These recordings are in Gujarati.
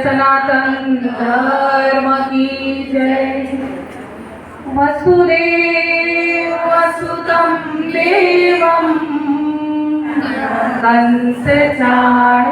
સનાતન ધર્મ કી જય વસુદેવ વસુતમ દેવમ કંસ ચાણૂરમર્દનમ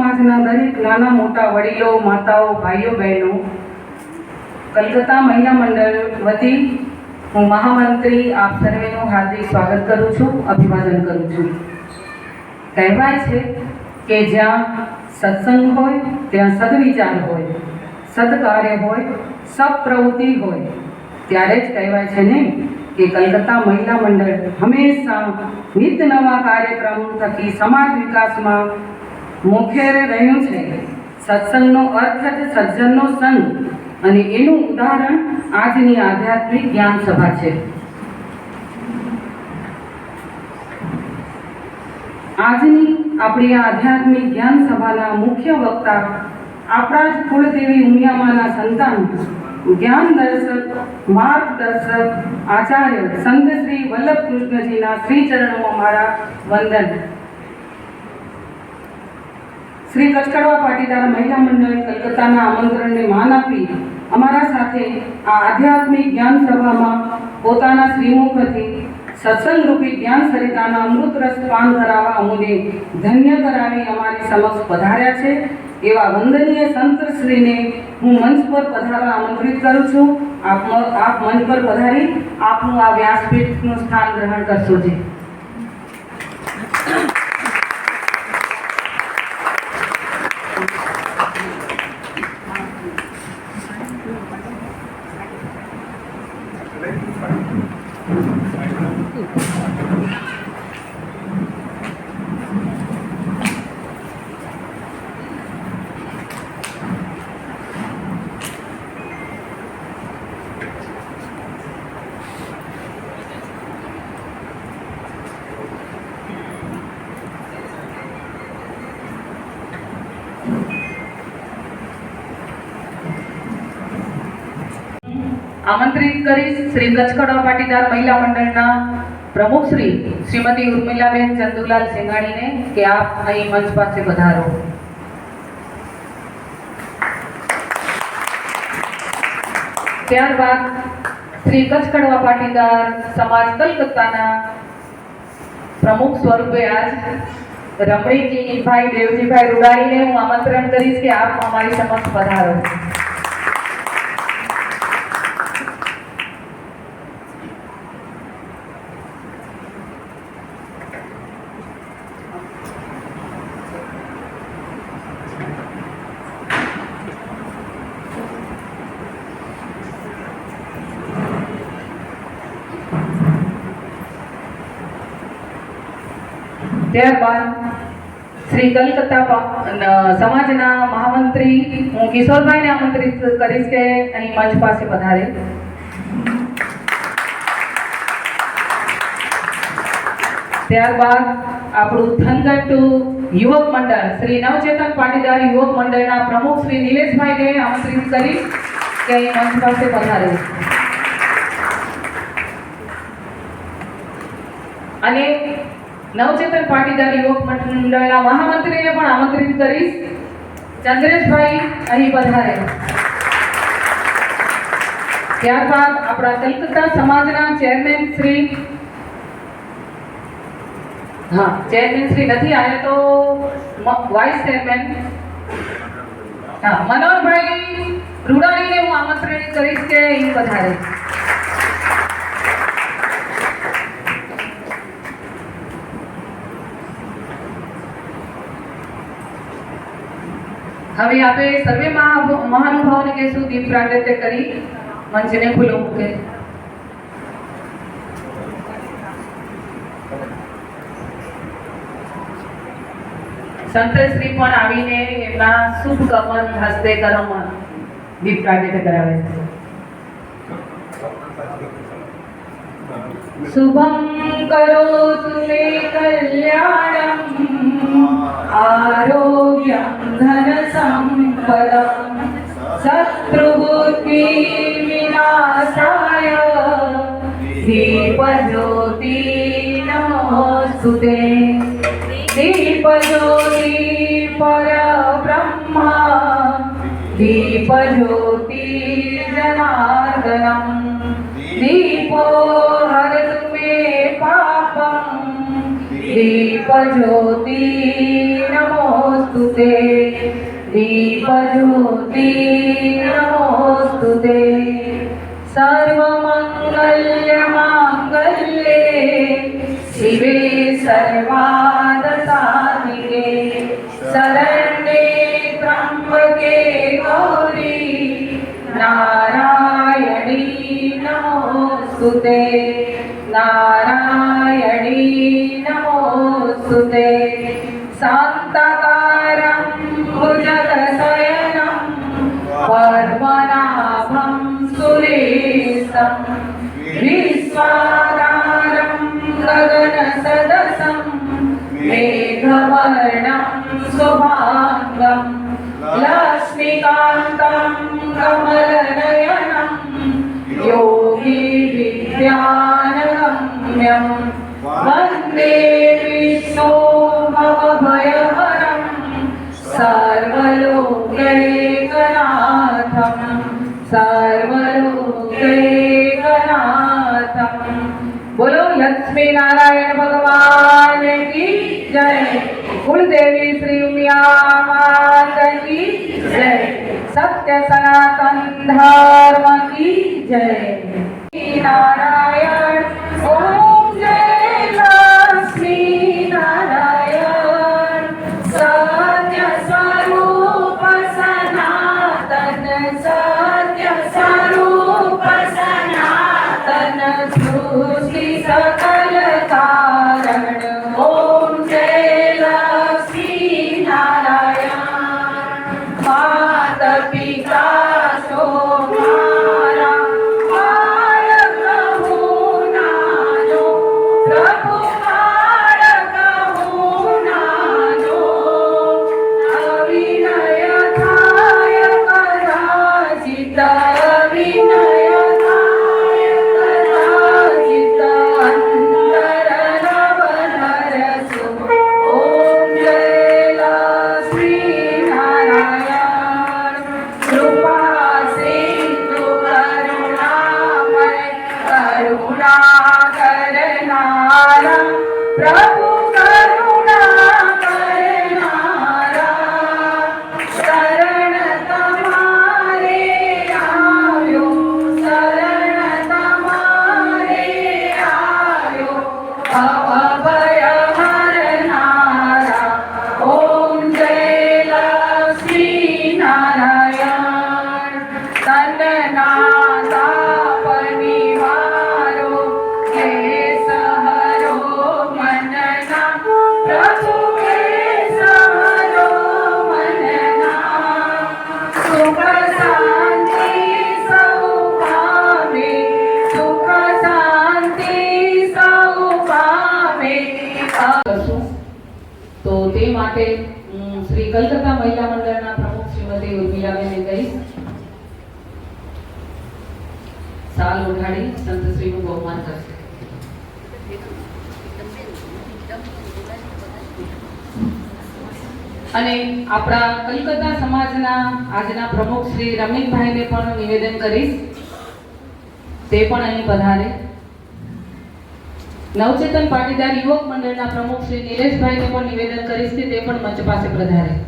સમાજના દરેક નાના મોટા વડીલો, માતાઓ, ભાઈઓ, બહેનો, કલકત્તા મહિલા મંડળ વતી હું મહામંત્રી આપ સર્વેનું હાર્દિક સ્વાગત કરું છું, અભિવાદન કરું છું. કહેવાય છે કે જ્યાં સત્સંગ હોય, ત્યાં સદવિચાર હોય સદકાર્ય હોય સત્પ્રવૃત્તિ હોય. ત્યારે જ કહેવાય છે ને કે કલકત્તા મહિલા મંડળ હંમેશા નિત નવા કાર્યક્રમ થકી સમાજ વિકાસમાં મુખ્ય રહ્યું છે સત્સંગનો અર્થ જ સજ્જનનો સંગ. અને એનું ઉદાહરણ આજની આધ્યાત્મિક જ્ઞાન સભા છે. આજની આપણી આધ્યાત્મિક જ્ઞાન સભાના મુખ્ય વક્તા આપણા જ કુળદેવી ઉમિયામાના સંતાન જ્ઞાન દર્શક, માર્ગદર્શક, આચાર્ય સંત શ્રી વલ્લભ કૃષ્ણજીના શ્રી ચરણોમાં મારા વંદન. શ્રી કચકડવા પાટીદાર મહિલા મંડળ કલકત્તાના આમંત્રણને માન આપી અમારા સાથે આ આધ્યાત્મિક જ્ઞાન સભામાં પોતાના શ્રીમુખથી સત્સંગ રૂપી જ્ઞાન સરિતાના અમૃત રસ પાન કરાવવા અમુને ધન્ય કરાવી અમારી સમક્ષ પધાર્યા છે. એવા વંદનીય સંત શ્રીને હું મંચ પર પધારવા આમંત્રિત કરું છું. આપ આપ મંચ પર પધારી, આપનું આ વ્યાસપીઠનું સ્થાન ગ્રહણ કરશો જી. આમંત્રિત કરીશ શ્રી કચકડવા પાટીદાર મહિલા મંડળના પ્રમુખ શ્રી શ્રીમતી ઉર્મિલાબેન ચંદુલાલ સિંઘાણીને કે આપ અહીં મંચ પાસે વધારો ત્યારબાદ શ્રી કડવા પાટીદાર સમાજ કલકત્તાના પ્રમુખ સ્વરૂપે આજ રમણીજી ભાઈ દેવજીભાઈ રૂડાણીને હું આમંત્રણ કરીશ કે આપ અમારી સમક્ષ પધારો. ત્યારબાદ શ્રી કલકત્તા સમાજના મહામંત્રી હું કિશોરભાઈને આમંત્રિત કરીશ કે અહીં મંચ પાસે પધારે ત્યારબાદ આપણું થનગટ્ટુ યુવક મંડળ શ્રી નવચેતન પાટીદાર યુવક મંડળના પ્રમુખ શ્રી નિલેશભાઈને આમંત્રિત કરી કે અહીં મંચ પાસે પધારે અને નવચેતન પાટીદાર યુવક મંડળના મહામંત્રીને પણ આમંત્રિત કરીશ. ચંદ્રેશભાઈ, અહીં પધારે ત્યારબાદ આપણા કલકત્તા સમાજના ચેરમેન શ્રી હા, ચેરમેન શ્રી નથી આવ્યા તો વાઇસ ચેરમેન હા, મનોહરભાઈ રૂડાણીને હું આમંત્રિત કરીશ કે અહીં પધારે હવે આપે સર્વે મહા- મહાનુભાવોને કહેશું, દીપ પ્રાગટ્ય કરી મંચને ખુલ્લો મૂકે. સંતશ્રી પણ આવીને એમના શુભ કમન હસ્તે કરમ દીપ પ્રાગટ્ય કરાવે છે. શુભમ કરો તુમે કલ્યાણમ, આરોગ્યમ धनसम्पदं शत्रुबुद्धिविनाशाय दीपज्योति नमोऽस्तु ते दीपज्योति परब्रह्मा दीपज्योति जनार्दनं दीपो हरतु मे पापम् दीपज्योति नमोऽस्तु ते दीपज्योति नमोऽस्तु ते सर्वमङ्गल्यमाङ्गल्ये शिवे सर्वादसाधिके शरण्ये त्र्यम्बके गौरी नारायणी नमोऽस्तु ते नारायणी नमोऽस्तु ते शान्तकारं भुजगशयनं विश्वाधारं गगनसदसं मेघवर्णं शुभाङ्गं लक्ष्मीकान्तं कमलनयनं योगी विद्यानगम्यं वन्दे विष्णो भवभयहरं सर्वलोकैकनाथं લક્ષ્મી નારાયણ ભગવાન કી જય કુળદેવી શ્રી ઉમિયા માતા કી જય સત્ય સનાતન ધર્મ કી જય નારાયણ કલકત્તા મહિલા મંડળના પ્રમુખ શ્રીમતી ઉર્મિલાબેનને કહી, સાલ ઉઠાડી સંતશ્રીનું બહુમાન કરશે. અને આપણા કલકત્તા સમાજના આજના પ્રમુખ શ્રી રમીનભાઈને પણ નિવેદન કરીશ. તે પણ અહીં પધારે. નવચેતન પાટીદાર યુવક મંડળના પ્રમુખ શ્રી નિલેશભાઈને પણ નિવેદન કરીશ કે તે પણ મંચ પાસે પધારે.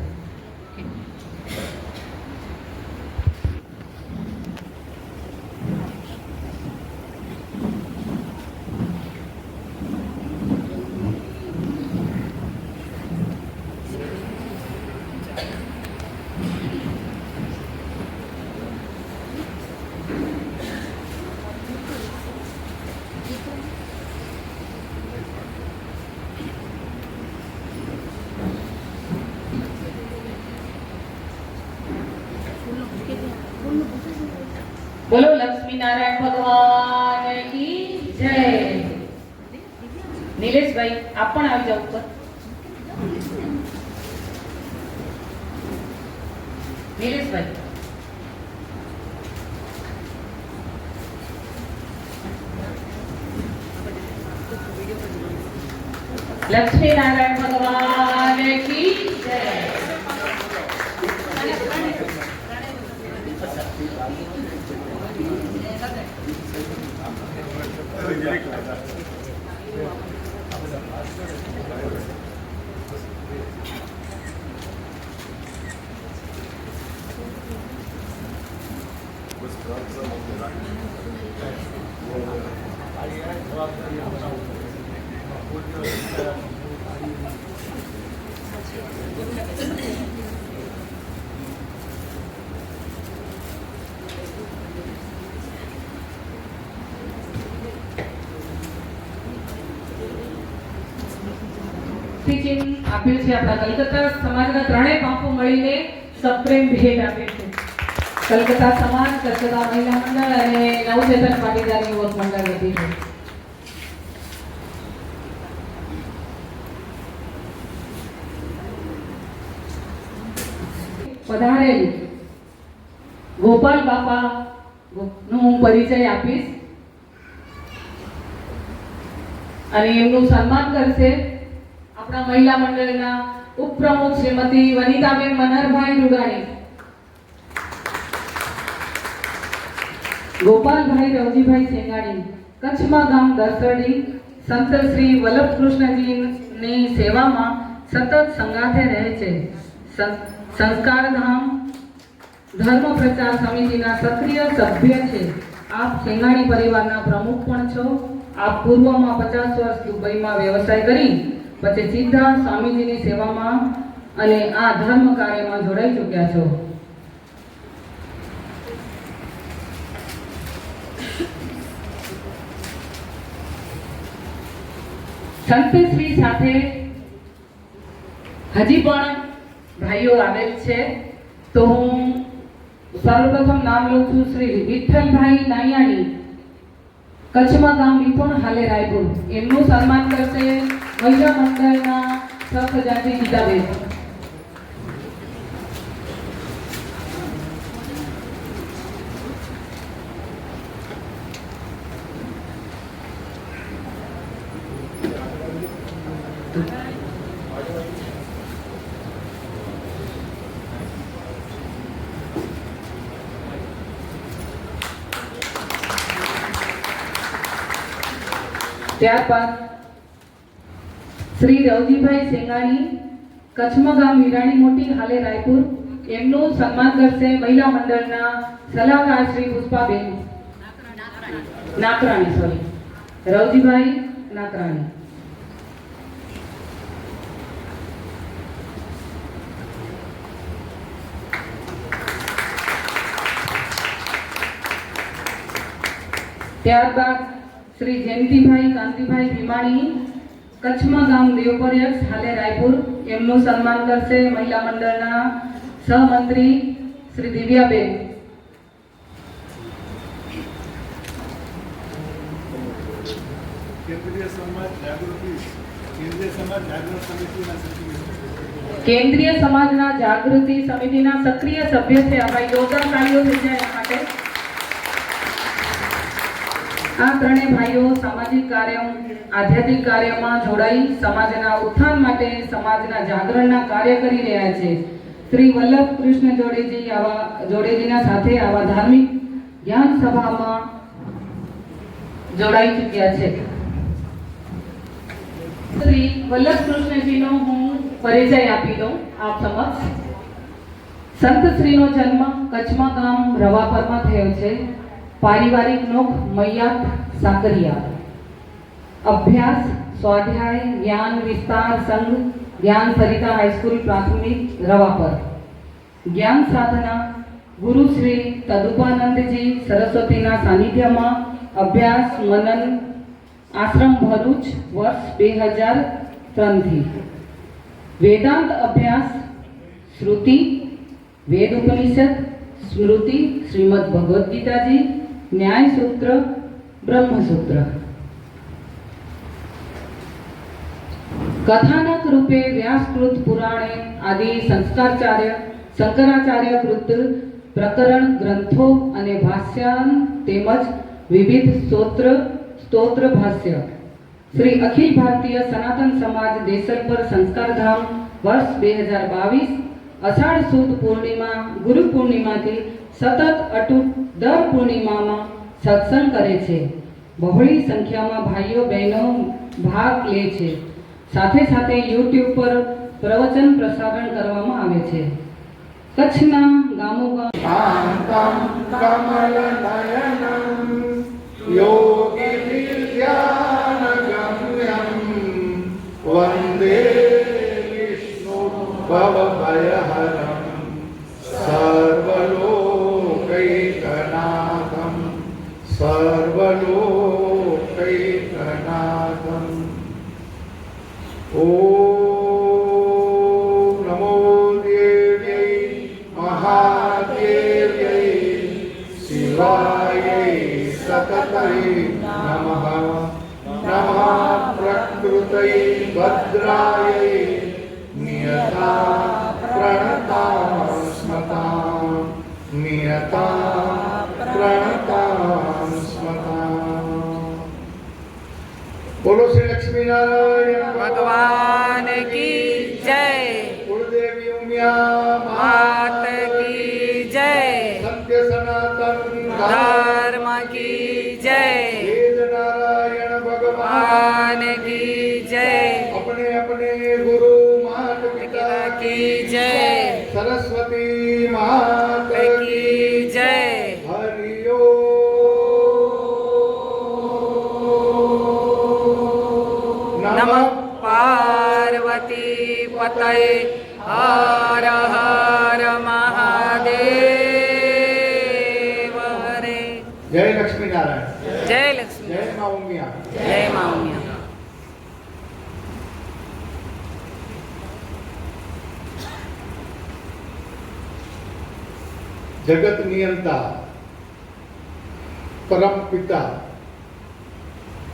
બોલો લક્ષ્મીનારાયણ ભગવાન કી જય. નિલેશભાઈ આપ પણ આવી જાવ ઉપર. નિલેશભાઈ લક્ષ્મી નારાયણ ભગવાન કી જય ચિહ્ન આપ્યું છે આપણા કલકત્તા સમાજના ત્રણેય પાંખો મળીને સપ્રેમ ભેટ આપે છે. કલકત્તા સમાજ, કલકત્તા મહિલા મંડળ અને નવચેતન પાટીદાર યુવક મંડળ વધી છે પધારેલી. ગોપાલ બાપા નું હું પરિચય આપીશ. અને એમનું સન્માન કરશે આપણા મહિલા મંડળના ઉપપ્રમુખ શ્રીમતી વનિતાબેન મનહરભાઈ ડુગાણી ગોપાલભાઈ રવજીભાઈ સેંગાણી. કચ્છમાં ગામ દસરડી. સંત શ્રી વલ્લભકૃષ્ણજીની સેવામાં સતત સંગાથે રહે છે. સંસ્કારધામ ધર્મ પ્રચાર સમિતિના સક્રિય સભ્ય છે. આપ સેંગાણી પરિવારના પ્રમુખ પણ છો. આપ પૂર્વમાં પચાસ વર્ષ દુબઈમાં વ્યવસાય કરી પછી સીધા સ્વામીજીની સેવામાં અને આ ધર્મ કાર્યમાં જોડાઈ ચૂક્યા છો. સંતશ્રી સાથે હજી પણ ભાઈઓ આવેલ છે. તો હું સર્વપ્રથમ નામ લઉં છું શ્રી વિઠ્ઠલભાઈ નાયાણી. કચ્છમાં ગામ વિપુણ હાલે રાયપુર. એમનું સન્માન કરશે મહિલા મંડળના સહજાતિ ગીતાબેન ત્યારબાદ શ્રી રવજીભાઈ સેંગાણી, કચ્છમાં ગામ વિરાણી મોટી, હાલે રાયપુર. એમનું સન્માન કરશે મહિલા મંડળના સલાહકાર શ્રી પુષ્પાબેન. નાકરાણી સોરી રવજીભાઈ નાકરાણી. ત્યારબાદ શ્રી જયંતિભાઈ, કાંતિભાઈ ભીમાણી કચ્છમાં ગામ દેવપર્યક્ષ હાલે રાયપુર. એમનું સન્માન કરશે મહિલા મંડળના સહમંત્રી શ્રી દિવ્યાબેન. કેન્દ્રીય સમાજના જાગૃતિ સમિતિના સક્રિય સભ્ય છે આવા યોગદાન કાર્યો થઈ જાય માટે આ ત્રણેય ભાઈઓ સામાજિક કાર્ય, આધ્યાત્મિક કાર્યમાં જોડાઈ સમાજના ઉત્થાન માટે સમાજના જાગરણના કાર્ય કરી રહ્યા છે. શ્રી વલ્લભ કૃષ્ણ જોડેજી આવા, જોડેજીના સાથે આવા ધાર્મિક જ્ઞાન સભામાં જોડાઈ ચૂક્યા છે. શ્રી વલ્લભ કૃષ્ણજીનો હું પરિચય આપી દઉં આપ સમક્ષ. સંત શ્રીનો જન્મ કચ્છમાં ગામ રવાપરમાં થયો છે. પારિવારિક નોખ મૈયાત સાકરિયા. અભ્યાસ, સ્વાધ્યાય, જ્ઞાન, વિસ્તાર, સંઘ, જ્ઞાન સરિતા હાઈસ્કૂલ, પ્રાથમિક, રવાપર. જ્ઞાન સાધના, ગુરુ શ્રી તદુપાનંદજી સરસ્વતીના સાનિધ્યમાં અભ્યાસ, મનન, આશ્રમ ભરૂચ, વર્ષ બે હજાર ત્રણથી. વેદાંત અભ્યાસ, શ્રુતિ, વેદ ઉપનિષદ, સ્મૃતિ, શ્રીમદ ભગવદ્ ગીતાજી ન્યાયસૂત્ર, બ્રહ્મસૂત્ર. કથાનક રૂપે વ્યાસકૃત પુરાણે આદિ સંસ્કારચાર્ય, શંકરાચાર્ય કૃત પ્રકરણ ગ્રંથો અને ભાષ્યાન તેમજ વિવિધ સ્તોત્ર સ્તોત્ર ભાષ્ય. શ્રી અખિલ ભારતીય સનાતન સમાજ દેસલપર સંસ્કારધામ વર્ષ બે હજાર બાવીસ અષાઢ સુદ પૂર્ણિમા, ગુરુ પૂર્ણિમાથી સતત અટૂટ દર પૂર્ણિમામાં સત્સંગ કરે છે. બહોળી સંખ્યામાં ભાઈઓ બહેનો ભાગ લે છે. સાથે સાથે યુટ્યુબ પર પ્રવચન પ્રસારણ કરવામાં આવે છે. કચ્છના ગામો ગામ કમલ, નયનમ. कृतै भद्रायै नियता प्रणतां स्मतां नियता प्रणतां स्मतां बोलो श्री लक्ष्मीनारायण भगवान પતય હર હર મહાદેવ હરે જય લક્ષ્મી નારાયણ જય લક્ષ્મી જય મા ઉમિયા જય મા ઉમિયા જગત નિયંતા પરમ પિતા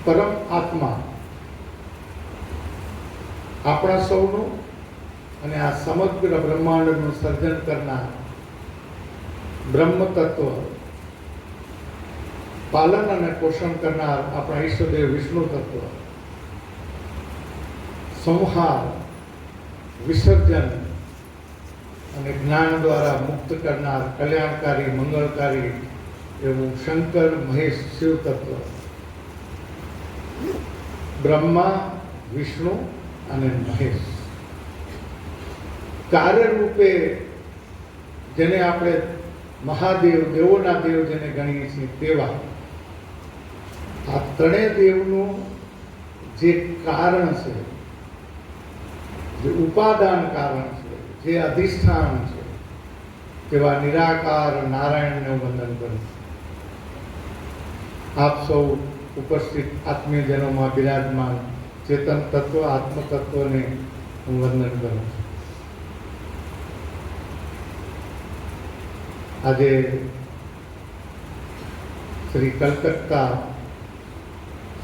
પરમ આત્મા આપણા સૌનું અને આ સમગ્ર બ્રહ્માંડનું સર્જન કરનાર બ્રહ્મ તત્વ પાલન અને પોષણ કરનાર આપણા ઈષ્ટદેવ વિષ્ણુ તત્વ, સંહાર, વિસર્જન અને જ્ઞાન દ્વારા મુક્ત કરનાર કલ્યાણકારી, મંગળકારી એવું શંકર, મહેશ, શિવ તત્વ. બ્રહ્મા, વિષ્ણુ અને મહેશ. કાર્ય રૂપે જેને આપણે મહાદેવ, દેવોના દેવ જેને ગણીએ છીએ તેવા, આ ત્રણેય દેવનું જે કારણ છે, જે ઉપાદાન કારણ છે, જે અધિષ્ઠાન છે, તેવા નિરાકાર નારાયણને વંદન કરું છે. આપ સૌ ઉપસ્થિત આત્મીયજનોમાં બિરાજમાન ચેતન તત્વ, આત્મતત્વને હું વંદન કરું છું. આજે શ્રી કલકત્તા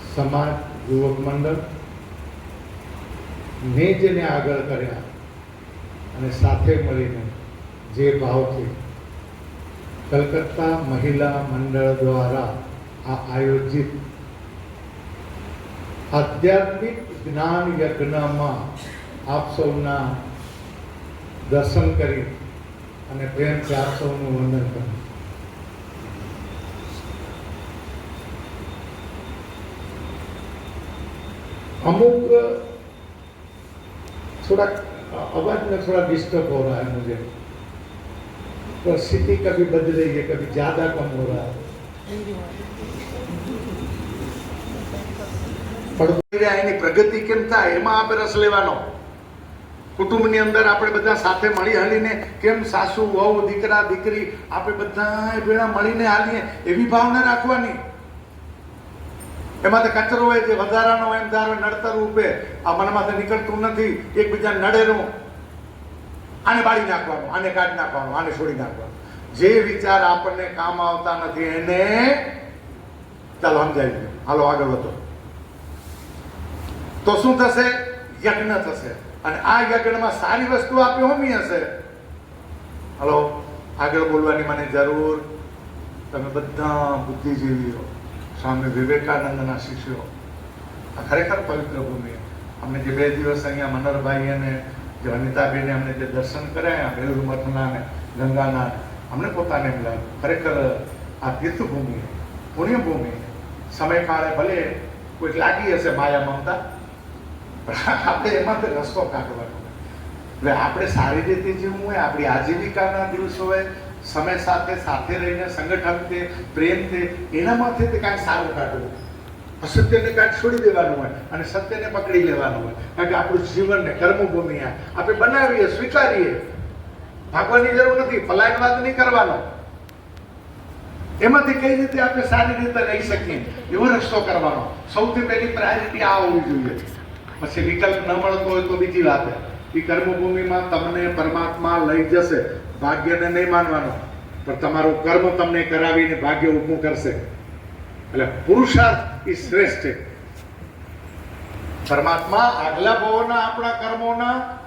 સમાજ યુવક મંડળ ને જેને આગળ કર્યા અને સાથે મળીને જે ભાવથી કલકત્તા મહિલા મંડળ દ્વારા આ આયોજિત આધ્યાત્મિક જ્ઞાન યજ્ઞમાં આપ સૌના દર્શન કરી અને પ્રેમથી આપ સૌનું વંદન કરું अमुक थोड़ा आवाज में थोड़ा डिस्टर्ब हो रहा है मुझे परिस्थिति कभी बदल रही है कभी ज्यादा कम हो रहा है પણ એની પ્રગતિ કેમ થાય એમાં આપણે રસ લેવાનો કુટુંબની અંદર આપણે બધા સાથે મળી હલીને કેમ સાસુ, વહુ, દીકરા, દીકરી, આપણે બધા ભેળા મળીને હાલીએ એવી ભાવના રાખવાની. એમાં તો કચરો હોય જે વધારાનો એમ ધારો નડતર રૂપે આ મનમાંથી નીકળતું નથી એકબીજા નડેલું. આને બાળી નાખવાનું, આને કાઢી નાખવાનું, આને છોડી નાખવાનું. જે વિચાર આપણને કામ આવતા નથી, એને ચાલો સમજાવી દઉં હાલો, આગળ વધો. તો શું થશે? યજ્ઞ થશે. અને આ યજ્ઞમાં સારી વસ્તુ આપી હોમી હશે. હલો, આગળ બોલવાની મને જરૂર. તમે બધા બુદ્ધિજીવીઓ, સ્વામી વિવેકાનંદના શિષ્યો. આ ખરેખર પવિત્ર ભૂમિ. અમને જે બે દિવસ અહીંયા મનરભાઈ અને જે અનિતાબેને અમને જે દર્શન કર્યા, બેલુર મઠના ને ગંગાના, અમને પોતાને એમ લાગ્યું, ખરેખર આ તીર્થભૂમિ, પુણ્યભૂમિ, સમયકાળે ભલે કોઈક લાગી હશે માયા મમતા આપણે એમાંથી રસ્તો કાઢવાનો. એટલે આપણે સારી રીતે જીવવું હોય, આપણી આજીવિકાના દિવસો હોય, સમય સાથે સાથે રહીને સંગઠનથી પ્રેમથી એનામાંથી તે કાંઈક સારું કાઢવું. અસત્યને કાંઈક છોડી દેવાનું હોય અને સત્યને પકડી લેવાનું હોય. કારણ કે આપણું જીવનને કર્મભૂમિ આપણે બનાવીએ, સ્વીકારીએ. ભાગવાની જરૂર નથી પલાયનવાદ નહીં કરવાનો. એમાંથી કઈ રીતે આપણે સારી રીતે રહી શકીએ? એવો રસ્તો કરવાનો. સૌથી પહેલી પ્રાયોરિટી આ હોવી જોઈએ. પછી વિકલ્પ ન મળતો હોય તો બીજી વાત એ કર્મભૂમિમાં તમને પરમાત્મા લઈ જશે. ભાગ્યને નહીં માનવાનો. પણ તમારું કર્મ તમને કરાવીને ભાગ્ય ઊભું કરશે. એટલે પુરુષાર્થ એ શ્રેષ્ઠ છે. પરમાત્મા આગલા ભવોના આપણા કર્મોના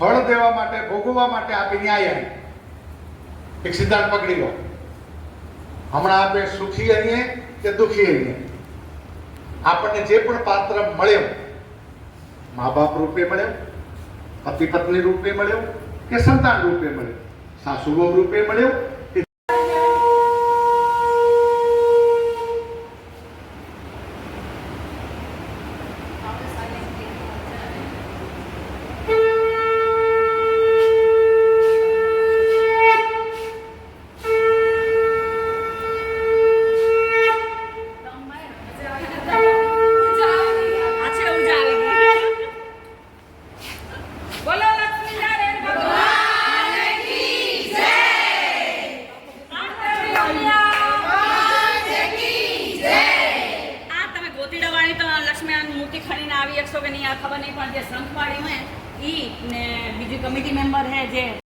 ફળ દેવા માટે, ભોગવવા માટે આપી ન્યાય આવી એક સિદ્ધાંત પકડી લો. હમણાં આપણે સુખી આવીએ કે દુઃખી આવીએ આપણને જે પણ પાત્ર મળ્યો મા બાપ રૂપે મળ્યો પતિ પત્ની રૂપે મળ્યો કે સંતાન રૂપે મળ્યો સાસુ રૂપે મળ્યો